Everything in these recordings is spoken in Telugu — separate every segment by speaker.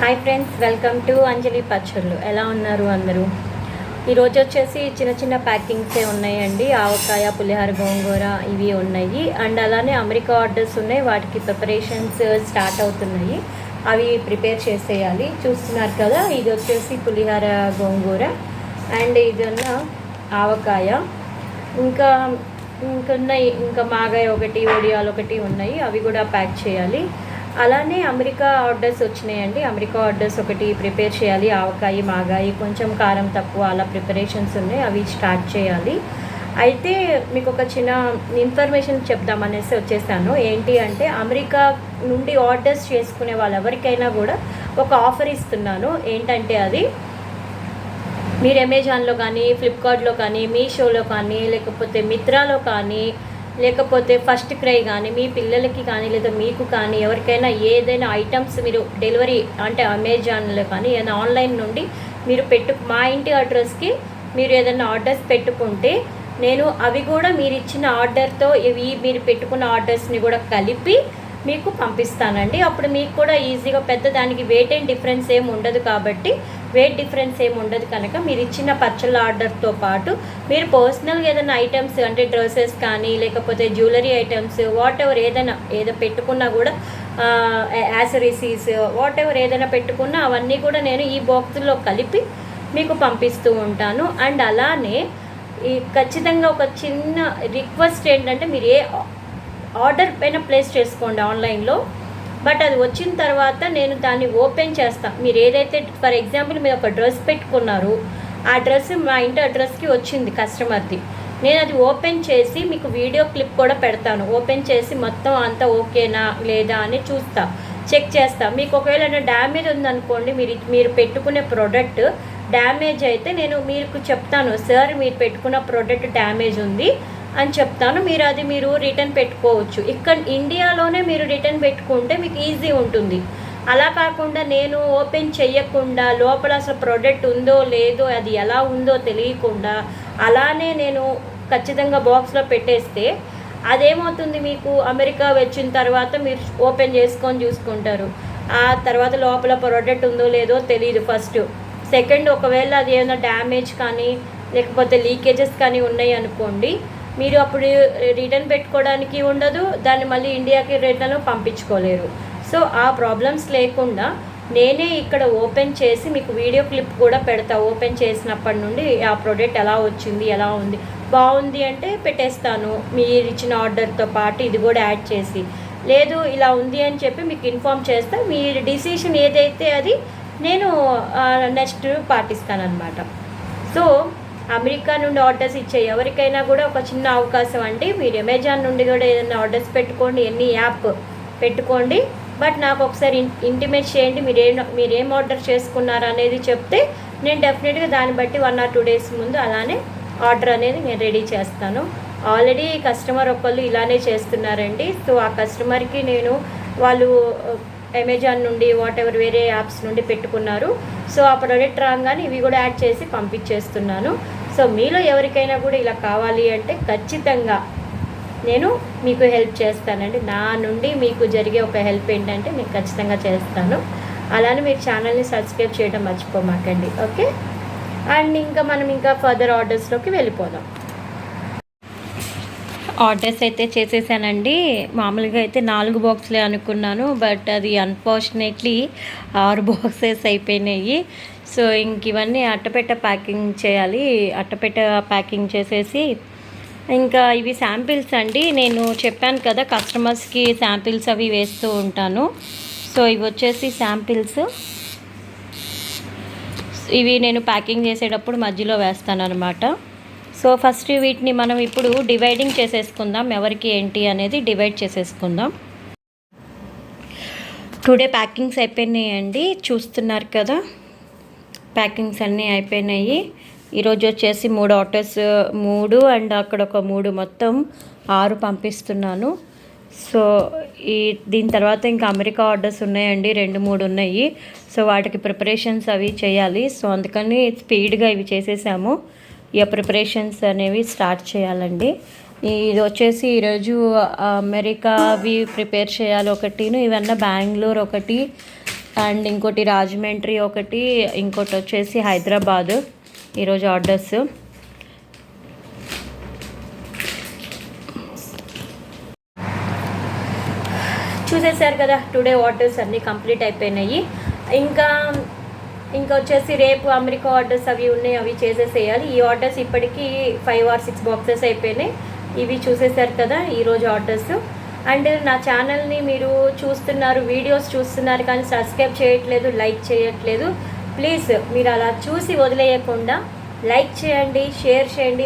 Speaker 1: Hi friends welcome to Anjali పచ్చళ్ళు ఎలా ఉన్నారు అందరూ? ఈరోజు వచ్చేసి చిన్న చిన్న ప్యాకింగ్సే ఉన్నాయండి. ఆవకాయ పులిహార గోంగూర ఇవి ఉన్నాయి. అండ్ అలానే అమెరికా ఆర్డర్స్ ఉన్నాయి. వాటికి ప్రిపరేషన్స్ స్టార్ట్ అవుతున్నాయి. అవి ప్రిపేర్ చేసేయాలి. చూస్తున్నారు కదా ఇది వచ్చేసి పులిహార గోంగూర అండ్ ఇది ఉన్న ఆవకాయ. ఇంకా ఇంకా ఉన్నాయి ఇంకా మాగాయ ఒకటి ఒడియాలు ఒకటి ఉన్నాయి. అవి కూడా ప్యాక్ చేయాలి. అలానే అమెరికా ఆర్డర్స్ వచ్చినాయండి. అమెరికా ఆర్డర్స్ ఒకటి ప్రిపేర్ చేయాలి. ఆవకాయ మాగాయి కొంచెం కారం తక్కువ అలా ప్రిపరేషన్స్ ఉన్నాయి. అవి స్టార్ట్ చేయాలి. అయితే మీకు ఒక చిన్న ఇన్ఫర్మేషన్ చెప్దామనేసి వచ్చేసాను. ఏంటి అంటే అమెరికా నుండి ఆర్డర్స్ చేసుకునే వాళ్ళు ఎవరికైనా కూడా ఒక ఆఫర్ ఇస్తున్నాను. ఏంటంటే అది మీరు అమెజాన్లో కానీ ఫ్లిప్కార్ట్లో కానీ మీషోలో కానీ లేకపోతే మిత్రాలో కానీ లేకపోతే ఫస్ట్ క్రై కానీ మీ పిల్లలకి కానీ లేదా మీకు కానీ ఎవరికైనా ఏదైనా ఐటమ్స్ మీరు డెలివరీ అంటే అమెజాన్లో కానీ ఏదైనా ఆన్లైన్ నుండి మీరు పెట్టు మా ఇంటి అడ్రస్కి మీరు ఏదైనా ఆర్డర్స్ పెట్టుకుంటే నేను అవి కూడా మీరు ఇచ్చిన ఆర్డర్తో ఇవి మీరు పెట్టుకున్న ఆర్డర్స్ని కూడా కలిపి మీకు పంపిస్తానండి. అప్పుడు మీకు కూడా ఈజీగా పెద్ద దానికి వెయిట్ అండ్ డిఫరెన్స్ ఏమి ఉండదు కాబట్టి వెయిట్ డిఫరెన్స్ ఏమి ఉండదు కనుక మీరు ఇచ్చిన పచ్చళ్ళ ఆర్డర్తో పాటు మీరు పర్సనల్గా ఏదైనా ఐటమ్స్ అంటే డ్రెస్సెస్ కానీ లేకపోతే జ్యువెలరీ ఐటమ్స్ వాట్ ఎవర్ ఏదైనా ఏదో పెట్టుకున్నా కూడా యాసరీసీస్ వాట్ ఎవర్ ఏదైనా పెట్టుకున్నా అవన్నీ కూడా నేను ఈ బాక్స్లో కలిపి మీకు పంపిస్తూ ఉంటాను. అండ్ అలానే ఈ ఖచ్చితంగా ఒక చిన్న రిక్వెస్ట్ ఏంటంటే మీరు ఏ ఆర్డర్ పైన ప్లేస్ చేసుకోండి ఆన్లైన్లో. బట్ అది వచ్చిన తర్వాత నేను దాన్ని ఓపెన్ చేస్తాను మీరు ఏదైతే ఫర్ ఎగ్జాంపుల్ మీరు ఒక డ్రెస్ పెట్టుకున్నారు ఆ డ్రెస్ మా ఇంటి అడ్రస్కి వచ్చింది కస్టమర్ది. నేను అది ఓపెన్ చేసి మీకు వీడియో క్లిప్ కూడా పెడతాను. ఓపెన్ చేసి మొత్తం అంతా ఓకేనా లేదా అని చూస్తా. చెక్ చేస్తా. మీకు ఒకవేళ డ్యామేజ్ ఉందనుకోండి మీరు మీరు పెట్టుకునే ప్రోడక్ట్ డ్యామేజ్ అయితే నేను మీకు చెప్తాను. సార్ మీరు పెట్టుకున్న ప్రోడక్ట్ డ్యామేజ్ ఉంది. అని చెప్తాను. మీరు అది మీరు రిటర్న్ పెట్టుకోవచ్చు. ఇక్కడ ఇండియాలోనే మీరు రిటర్న్ పెట్టుకుంటే మీకు ఈజీ ఉంటుంది. అలా కాకుండా నేను ఓపెన్ చేయకుండా లోపల అసలు ప్రోడక్ట్ ఉందో లేదో అది ఎలా ఉందో తెలియకుండా అలానే నేను ఖచ్చితంగా బాక్స్లో పెట్టేస్తే అదేమవుతుంది మీకు? అమెరికా వచ్చిన తర్వాత మీరు ఓపెన్ చేసుకొని చూసుకుంటారు. ఆ తర్వాత లోపల ప్రోడక్ట్ ఉందో లేదో తెలియదు ఫస్ట్. సెకండ్ ఒకవేళ అది ఏమైనా డ్యామేజ్ కానీ లేకపోతే లీకేజెస్ కానీ ఉన్నాయి అనుకోండి మీరు అప్పుడు రిటర్న్ పెట్టుకోవడానికి ఉండదు దాన్ని మళ్ళీ ఇండియాకి రిటర్న్ పంపించుకోలేరు. సో ఆ ప్రాబ్లమ్స్ లేకుండా నేనే ఇక్కడ ఓపెన్ చేసి మీకు వీడియో క్లిప్ కూడా పెడతా ఓపెన్ చేసినప్పటి నుండి ఆ ప్రోడక్ట్ ఎలా వచ్చింది ఎలా ఉంది బాగుంది అంటే పెట్టేస్తాను మీరు ఇచ్చిన ఆర్డర్తో పాటు ఇది కూడా యాడ్ చేసి. లేదు ఇలా ఉంది అని చెప్పి మీకు ఇన్ఫామ్ చేస్తా మీ డిసిషన్ ఏదైతే అది నేను నెక్స్ట్ పాటిస్తానన్నమాట. సో అమెరికా నుండి ఆర్డర్స్ ఇచ్చే ఎవరికైనా కూడా ఒక చిన్న అవకాశం అండి. మీరు అమెజాన్ నుండి కూడా ఏదైనా ఆర్డర్స్ పెట్టుకోండి ఎన్ని యాప్ పెట్టుకోండి. బట్ నాకు ఒకసారి ఇంటిమేట్ చేయండి మీరు ఏం మీరు ఏం ఆర్డర్ చేసుకున్నారు అనేది చెప్తే నేను డెఫినెట్గా దాన్ని బట్టి వన్ ఆర్ టూ డేస్ ముందు అలానే ఆర్డర్ అనేది నేను రెడీ చేస్తాను. ఆల్రెడీ కస్టమర్ ఒకళ్ళు ఇలానే చేస్తున్నారండి. సో ఆ కస్టమర్కి నేను వాళ్ళు అమెజాన్ నుండి వాట్ ఎవర్ వేరే యాప్స్ నుండి పెట్టుకున్నారు. సో ఆ ప్రోడక్ట్ రాగానే ఇవి కూడా యాడ్ చేసి పంపించేస్తున్నాను. సో మీలో ఎవరికైనా కూడా ఇలా కావాలి అంటే ఖచ్చితంగా నేను మీకు హెల్ప్ చేస్తానండి. నా నుండి మీకు జరిగే ఒక హెల్ప్ ఏంటంటే మీకు ఖచ్చితంగా చేస్తాను. అలానే మీరు ఛానల్ని సబ్స్క్రైబ్ చేయడం మర్చిపోమాకండి. ఓకే? అండ్ ఇంకా మనం ఇంకా ఫర్దర్ ఆర్డర్స్లోకి వెళ్ళిపోదాం. ఆర్డర్స్ అయితే చేసేసానండి. మామూలుగా అయితే నాలుగు బాక్స్లే అనుకున్నాను. బట్ అది అన్ఫార్చునేట్లీ ఆరు బాక్సెస్ అయిపోయినాయి. సో ఇంక ఇవన్నీ అట్టపెట్ట ప్యాకింగ్ చేయాలి. అట్టపెట్ట ప్యాకింగ్ చేసేసి ఇంకా ఇవి శాంపిల్స్ అండి. నేను చెప్పాను కదా కస్టమర్స్కి శాంపిల్స్ అవి వేస్తూ ఉంటాను. సో ఇవి వచ్చేసి శాంపిల్స్. ఇవి నేను ప్యాకింగ్ చేసేటప్పుడు మధ్యలో వేస్తాను అనమాట సో ఫస్ట్ వీటిని మనం ఇప్పుడు డివైడింగ్ చేసేసుకుందాం. ఎవరికి ఏంటి అనేది డివైడ్ చేసేసుకుందాం. టుడే ప్యాకింగ్స్ అయిపోయినాయండి. చూస్తున్నారు కదా. ప్యాకింగ్స్ అన్నీ అయిపోయినాయి. ఈరోజు వచ్చేసి మూడు ఆటోస్ మూడు అండ్ అక్కడ ఒక మూడు మొత్తం ఆరు పంపిస్తున్నాను. సో ఈ దీని తర్వాత ఇంకా అమెరికా ఆర్డర్స్ ఉన్నాయండి. రెండు మూడు ఉన్నాయి. సో వాటికి ప్రిపరేషన్స్ అవి చేయాలి. సో అందుకని స్పీడ్గా ఇవి చేసేసాము. ఇక ప్రిపరేషన్స్ అనేవి స్టార్ట్ చేయాలండి. ఇది వచ్చేసి ఈరోజు అమెరికా అవి ప్రిపేర్ చేయాలి ఒకటిను ఇవన్నీ బెంగళూరు ఒకటి అండ్ ఇంకోటి రాజమండ్రి ఒకటి ఇంకోటి వచ్చేసి హైదరాబాదు ఈరోజు ఆర్డర్స్. చూసేసారు కదా టుడే ఆర్డర్స్ అన్నీ కంప్లీట్ అయిపోయినాయి. ఇంకా ఇంకా వచ్చేసి రేపు అమెరికా ఆర్డర్స్ అవి ఉన్నాయి అవి చేసేసేయాలి. ఈ ఆర్డర్స్ ఇప్పటికీ ఫైవ్ ఆర్ సిక్స్ బాక్సెస్ అయిపోయినాయి. ఇవి చూసేసారు కదా ఈరోజు ఆర్డర్స్. అండ్ నా ఛానల్ని మీరు చూస్తున్నారు వీడియోస్ చూస్తున్నారు కానీ సబ్స్క్రైబ్ చేయట్లేదు లైక్ చేయట్లేదు. ప్లీజ్ మీరు అలా చూసి వదిలేయకుండా లైక్ చేయండి షేర్ చేయండి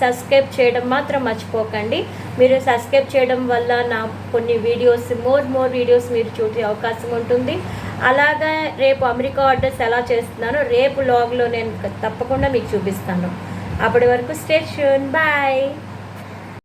Speaker 1: సబ్స్క్రైబ్ చేయడం మాత్రం మర్చిపోకండి. మీరు సబ్స్క్రైబ్ చేయడం వల్ల నా కొన్ని వీడియోస్ మోర్ మోర్ వీడియోస్ మీరు చూసే అవకాశం ఉంటుంది. అలాగా రేపు అమెరికా ఆర్డర్స్ ఎలా చేస్తున్నానో రేపు లాగ్లో నేను తప్పకుండా మీకు చూపిస్తాను. అప్పటి వరకు స్టేషన్ బాయ్